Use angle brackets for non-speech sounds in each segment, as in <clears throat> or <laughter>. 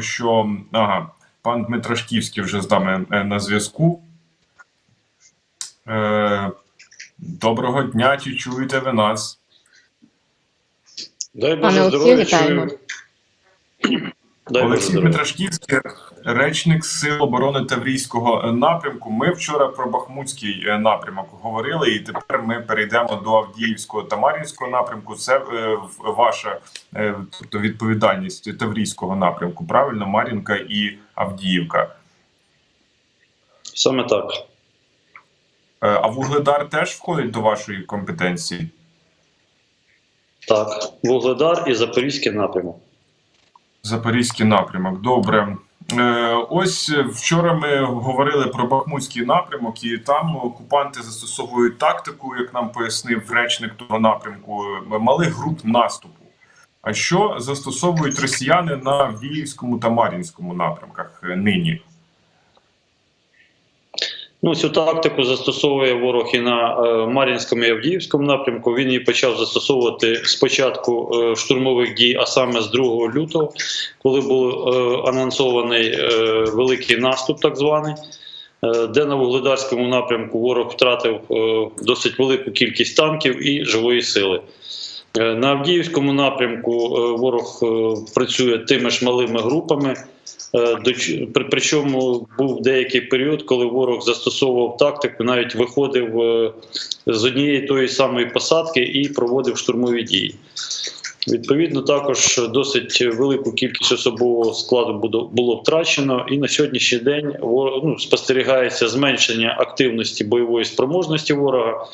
що ага, пан Дмитрашківський вже з нами е, на зв'язку. Е, доброго дня, чи чуєте ви нас? Дай Боже здоров'я, чую. Дай Олексій здоров'я. Дмитрашківський, речник Сил оборони Таврійського напрямку. Ми вчора про Бахмутський е, напрямок говорили, і тепер ми перейдемо до Авдіївського та Мар'їнського напрямку. Це е, ваша е, тобто відповідальність Таврійського напрямку. Правильно, Мар'їнка і Авдіївка. Саме так. Е, А Вугледар теж входить до вашої компетенції? Так. Вугледар і Запорізький напрямок. Запорізький напрямок. Добре. Е, ось е, вчора ми говорили про Бахмутський напрямок, і там окупанти застосовують тактику, як нам пояснив речник того напрямку, е, малих груп наступу. А що застосовують росіяни на Віївському та Мар'їнському напрямках нині? Ну, цю тактику застосовує ворог і на е, Мар'їнському і Авдіївському напрямку. Він її почав застосовувати спочатку е, штурмових дій, а саме з 2 лютого, коли був е, анонсований великий наступ, так званий. Де на Вугледарському напрямку ворог втратив досить велику кількість танків і живої сили. На Авдіївському напрямку ворог працює тими ж малими групами. Е, Причому був деякий період, коли ворог застосовував тактику, навіть виходив е, з однієї тої самої посадки і проводив штурмові дії. Відповідно, також досить велику кількість особового складу було- втрачено, і на сьогоднішній день ну, спостерігається зменшення активності бойової спроможності ворога.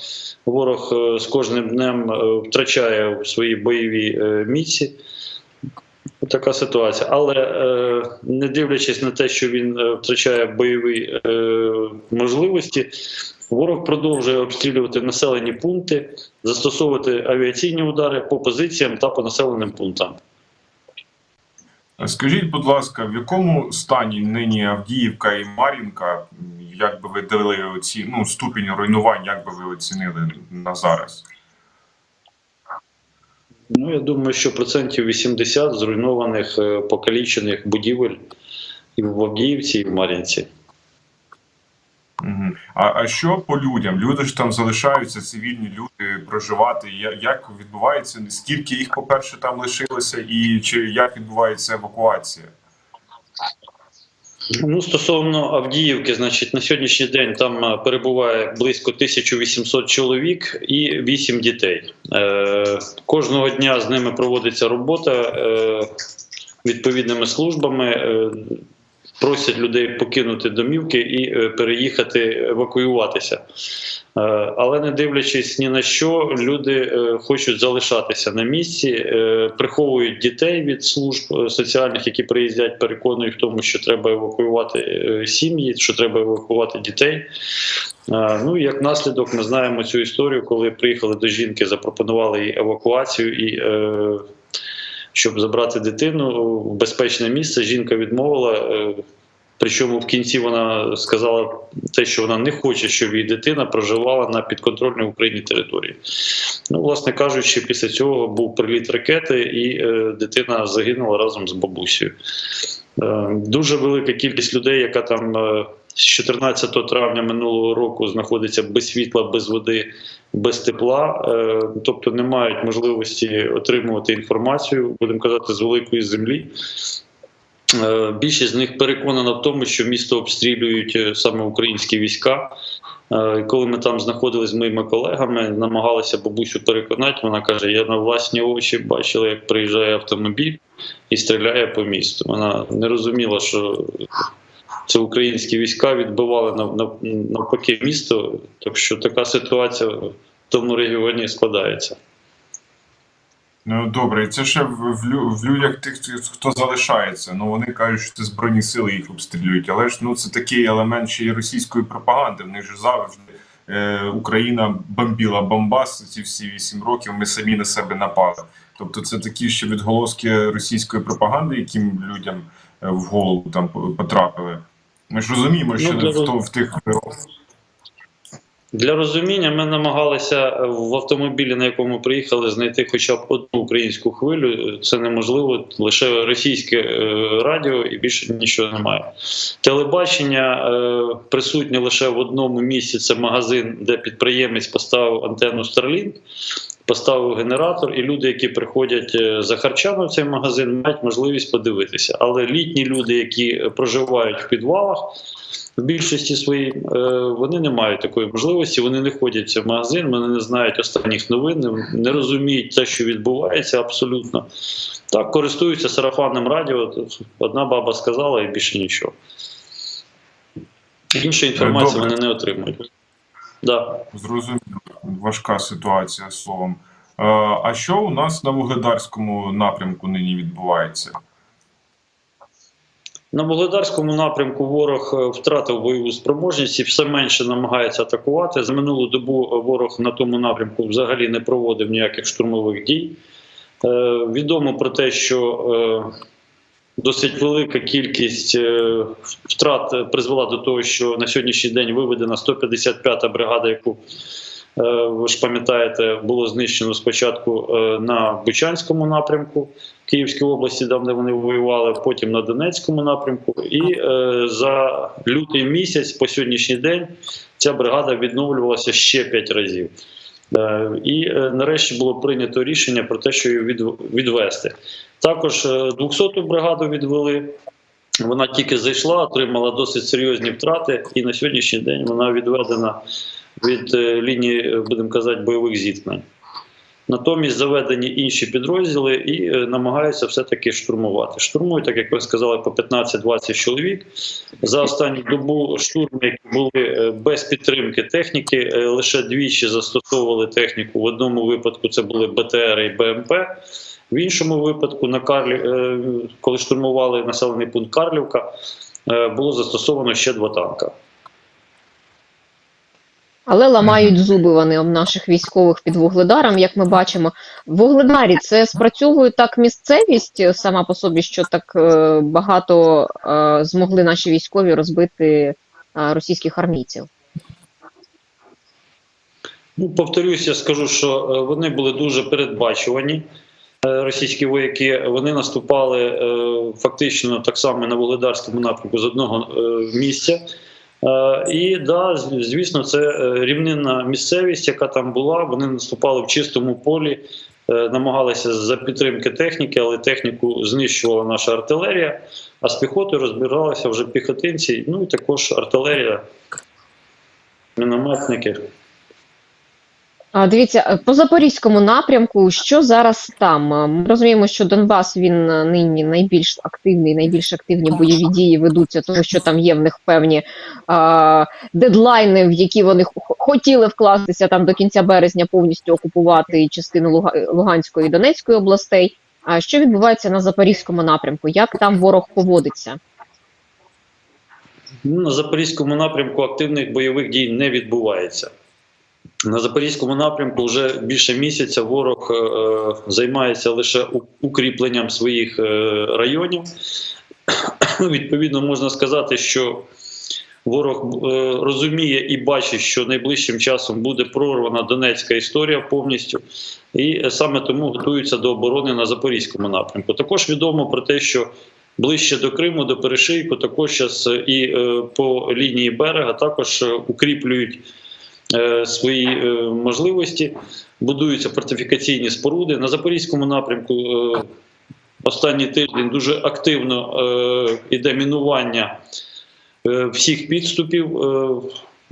Ворог е, з кожним днем втрачає свої бойові місці. Така ситуація. Але е, не дивлячись на те, що він е, втрачає бойові е, можливості, ворог продовжує обстрілювати населені пункти, застосовувати авіаційні удари по позиціям та по населеним пунктам. Скажіть, будь ласка, в якому стані нині Авдіївка і Мар'їнка? Як би ви дали оці ну, ступінь руйнувань, як би ви оцінили на зараз? Ну я думаю, що процентів 80 зруйнованих е, покалічених будівель і в Авдіївці, і в Мар'їнці. А, а що по людям? Люди ж там залишаються, цивільні люди проживати. Як відбувається? Скільки їх, по-перше, там лишилося, і чи як відбувається евакуація? Ну, стосовно Авдіївки, значить, на сьогоднішній день там е, перебуває близько 1800 чоловік і 8 дітей. Е, кожного дня з ними проводиться робота е, відповідними службами. Е, просять людей покинути домівки і е, переїхати, евакуюватися. Е, Але не дивлячись ні на що, люди е, хочуть залишатися на місці, приховують дітей від служб соціальних, які приїздять, переконують в тому, що треба евакуювати сім'ї, що треба евакуювати дітей. Ну і як наслідок, ми знаємо цю історію, коли приїхали до жінки, запропонували їй евакуацію і. Щоб забрати дитину в безпечне місце, жінка відмовила. е, Причому в кінці вона сказала те, що вона не хоче, щоб її дитина проживала на підконтрольній Україні території. Ну, власне кажучи, після цього був приліт ракети, і е, дитина загинула разом з бабусею. Е, дуже велика кількість людей, яка там е, з 14 травня минулого року знаходиться без світла, без води, без тепла, е, тобто не мають можливості отримувати інформацію, будемо казати, з великої землі. Е, Більшість з них переконана в тому, що місто обстрілюють е, саме українські війська. Коли ми там знаходилися з моїми колегами, намагалися бабусю переконати. Вона каже: я на власні очі бачила, як приїжджає автомобіль і стріляє по місту. Вона не розуміла, що це українські війська відбивали нав- нав- навпаки місто. Так що така ситуація в тому регіоні складається. Ну добре, і це ще в, в, в людях тих, хто залишається. Ну вони кажуть, що це збройні сили їх обстрілюють. Але ж ну це такий елемент ще й російської пропаганди. В них же завжди е, Україна бомбіла Бомбас ці всі вісім років. Ми самі на себе напали. Тобто, це такі ще відголоски російської пропаганди, яким людям е, в голову там потрапили. Ми ж розуміємо, що Ну, для- в, в тих Для розуміння ми намагалися в автомобілі, на якому приїхали, знайти хоча б одну українську хвилю. Це неможливо, лише російське е, радіо і більше нічого немає. Телебачення е, присутнє лише в одному місці. Це магазин, де підприємець поставив антенну Starlink, поставив генератор, і люди, які приходять е, за харчами в цей магазин, мають можливість подивитися. Але літні люди, які е, проживають в підвалах в більшості своїй е, вони не мають такої можливості. Вони не ходять в цей магазин, вони не знають останніх новин, не- розуміють те, що відбувається абсолютно. Так, користуються сарафанним радіо. Одна баба сказала і більше нічого. Іншої інформації Добре. вони не отримують. Да. Зрозуміло, важка ситуація словом. Е, А що у нас на вугледарському напрямку нині відбувається? На Володарському напрямку ворог е, втратив бойову спроможність і все менше намагається атакувати. За минулу добу е, ворог на тому напрямку взагалі не проводив ніяких штурмових дій. Е, відомо про те, що е, досить велика кількість е, втрат призвела до того, що на сьогоднішній день виведена 155-та бригада, яку ви ж пам'ятаєте, було знищено спочатку е, на Бучанському напрямку. Київській області, там де вони воювали, потім на Донецькому напрямку. І е, за лютий місяць по сьогоднішній день ця бригада відновлювалася ще п'ять разів. Е, і е, нарешті було прийнято рішення про те, що її відвести. Також е, 200-ту бригаду відвели. Вона тільки зайшла, отримала досить серйозні втрати, і на сьогоднішній день вона відведена від е, лінії, е, будемо казати, бойових зіткнень. Натомість заведені інші підрозділи і е, намагаються все-таки штурмувати. Штурмують, так як ви сказали, по 15-20 чоловік. За останню добу штурми, які були без підтримки техніки, лише двічі застосовували техніку. В одному випадку це були БТР і БМП. В іншому випадку, на Карлі, коли штурмували населений пункт Карлівка, було застосовано ще два танка. Але ламають зуби вони об наших військових під вугледаром, як ми бачимо. В Вугледарі це спрацьовує так місцевість е, сама по собі, що так е, багато е, змогли наші військові розбити е, російських армійців. Ну, повторюсь, я скажу, що е, вони були дуже передбачувані. Е, Російські вояки вони наступали е, фактично так само на Володарському напрямку з одного е, місця. Е, І да, звісно, це е, рівнинна місцевість, яка там була. Вони наступали в чистому полі, е, намагалися за підтримки техніки, але техніку знищувала наша артилерія. А з піхотою розбиралися вже піхотинці, ну і також артилерія, мінометники. А, Дивіться, е, по запорізькому напрямку, що зараз там? Е, Ми розуміємо, що Донбас він е, нині найбільш активний, найбільш активні бойові дії ведуться, тому що там є в них певні а, дедлайни, в які вони хотіли вкластися там до кінця березня повністю окупувати частину Луганської і Донецької областей. А що відбувається на запорізькому напрямку? Як там ворог поводиться? Ну, на запорізькому напрямку активних бойових дій не відбувається. На запорізькому напрямку вже більше місяця ворог е, займається лише укріпленням своїх е, районів. <clears throat> Відповідно, можна сказати, що ворог е, розуміє і бачить, що найближчим часом буде прорвана Донецька історія повністю, і е, саме тому готуються до оборони на запорізькому напрямку. Також відомо про те, що ближче до Криму, до перешийку, також і е, по лінії берега також е, укріплюють е, свої е, можливості, будуються фортифікаційні споруди. На запорізькому напрямку е, останній тиждень дуже активно е, іде мінування е, всіх підступів. Е,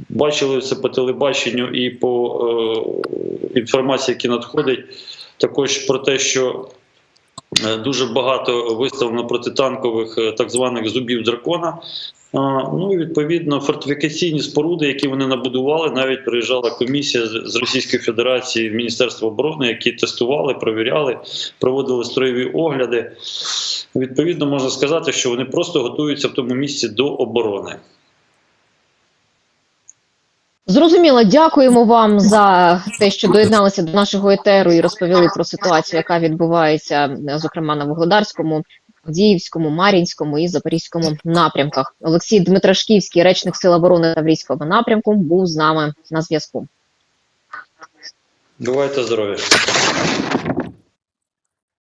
Бачили це по телебаченню і по е, інформації, які надходять, також про те, що Е, Дуже багато виставлено протитанкових е, так званих зубів дракона. Ну і відповідно фортифікаційні споруди, які вони набудували, навіть приїжджала комісія з Російської Федерації в Міністерство оборони, які тестували, провіряли, проводили строєві огляди. Відповідно, можна сказати, що вони просто готуються в тому місці до оборони. Зрозуміло, дякуємо вам за те, що доєдналися до нашого етеру і розповіли про ситуацію, яка відбувається, зокрема на Вугледарському Авдіївському, Мар'їнському і Запорізькому напрямках. Олексій Дмитрашківський, речник Сил оборони Таврійського напрямку, був з нами на зв'язку. Бувайте здорові.